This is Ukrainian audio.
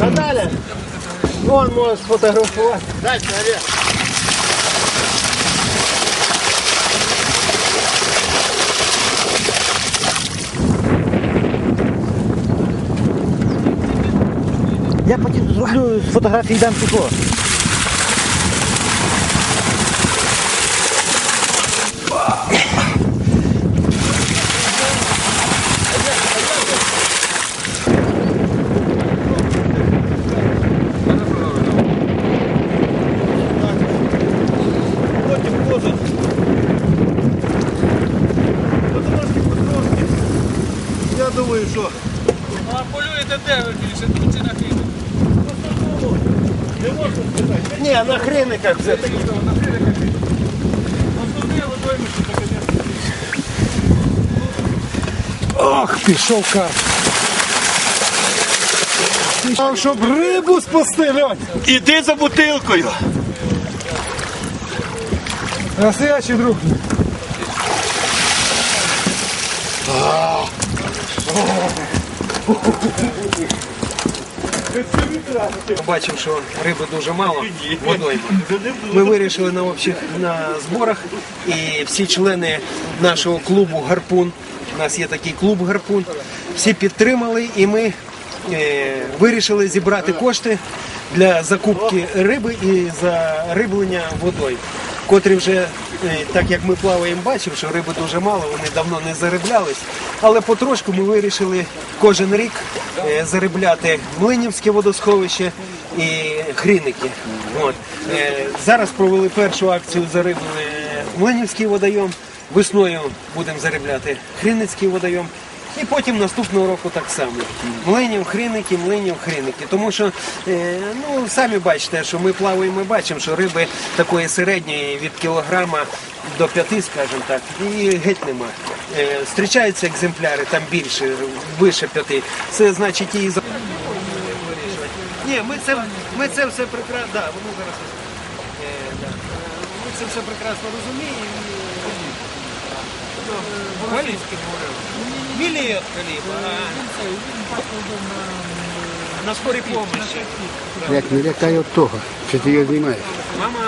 Наталя, вон може сфотографувати. Дальше, Олег. Я потім зроблю фотографії і дам тепло. Що А полюєте де ви більше, тут чи на хлібі? не можна сказати. Ні, на хрениках все-таки. Ах, пішов кар. Пішов, щоб рибу спасти, Льонь. Іди за бутилкою. Настоящий друг. Бачив, що риби дуже мало водойми. Ми вирішили на общих на зборах і всі члени нашого клубу Гарпун. У нас є такий клуб Гарпун. Всі підтримали і ми е, вирішили зібрати кошти для закупки риби і зариблення водою. Котрі вже, е, так як ми плаваємо, бачив, що риби дуже мало, вони давно не зариблялись. Але потрошку ми вирішили кожен рік е, заробляти Млинівське водосховище і Хріники. От. Е, Зараз провели першу акцію, зарибли Млинівський водойом. Весною будемо заробляти Хріницький водойом. І потім наступного року так само. Млинів, хріники, млинів, хріники. Тому що, е, ну, самі бачите, що ми плаваємо і бачимо, що риби такої середньої від кілограма до п'яти, скажімо так, і геть нема. Е, зустрічаються екземпляри, там більше, вище п'яти. Це значить і за. Ні, ми це, ми це все прекрасно. Да, воно зараз. Е. Ми це все прекрасно розуміємо. Валівський говорив. Мілієт Каліба. На скорій помощі. Як не лякає від того, що ти його знімаєш. Мама